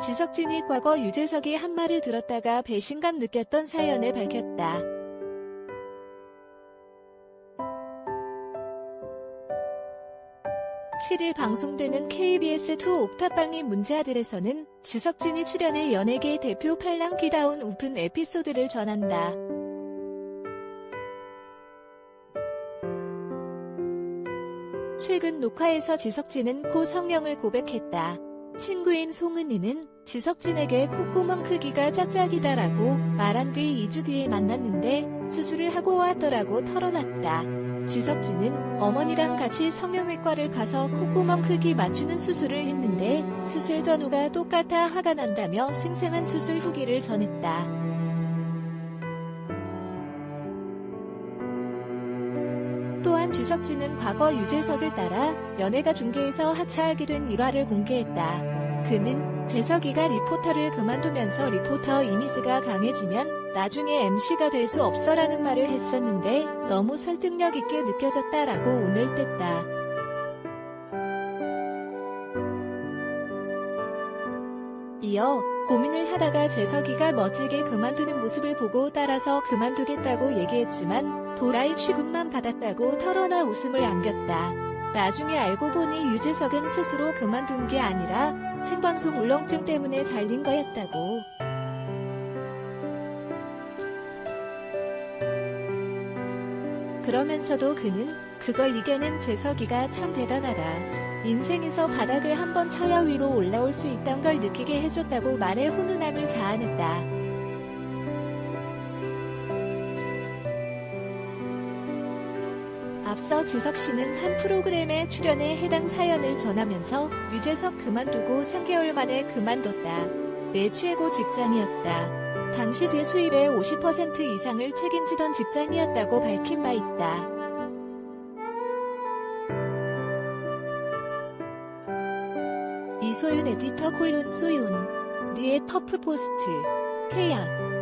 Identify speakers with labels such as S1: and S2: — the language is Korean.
S1: 지석진이 과거 유재석이 한 말을 들었다가 배신감 느꼈던 사연을 밝혔다. (7일) 방송되는 KBS2 옥탑방의 문제아들에서는 지석진이 출연해 연예계 대표 팔랑귀다운 우픈 에피소드를 전한다. 최근 녹화에서 지석진은 코 성령을 고백했다. 친구인 송은이는 지석진에게 콧구멍 크기가 짝짝이다라고 말한 뒤 2주 뒤에 만났는데 수술을 하고 왔더라고 털어놨다. 지석진은 어머니랑 같이 성형외과를 가서 콧구멍 크기 맞추는 수술을 했는데 수술 전후가 똑같아 화가 난다며 생생한 수술 후기를 전했다. 또한 지석진은 과거 유재석을 따라 연예가 중계에서 하차하게 된 일화를 공개했다. 그는 재석이가 리포터를 그만두면서 리포터 이미지가 강해지면 나중에 MC가 될 수 없어라는 말을 했었는데 너무 설득력 있게 느껴졌다라고 운을 뗐다. 이어 고민을 하다가 재석이가 멋지게 그만두는 모습을 보고 따라서 그만두겠다고 얘기했지만 도라이 취급만 받았다고 털어놔 웃음을 안겼다. 나중에 알고 보니 유재석은 스스로 그만둔 게 아니라 생방송 울렁증 때문에 잘린 거였다고. 그러면서도 그는 그걸 이겨낸 재석이가 참 대단하다. 인생에서 바닥을 한번 쳐야 위로 올라올 수 있단 걸 느끼게 해줬다고 말해 훈훈함을 자아냈다. 앞서 지석 씨는 한 프로그램에 출연해 해당 사연을 전하면서 유재석 그만두고 3개월 만에 그만뒀다. 내 최고 직장이었다. 당시 제 수입의 50% 이상을 책임지던 직장이었다고 밝힌 바 있다. 이소윤 에디터 콜론 소윤. 뉘의 터프 포스트. 케야.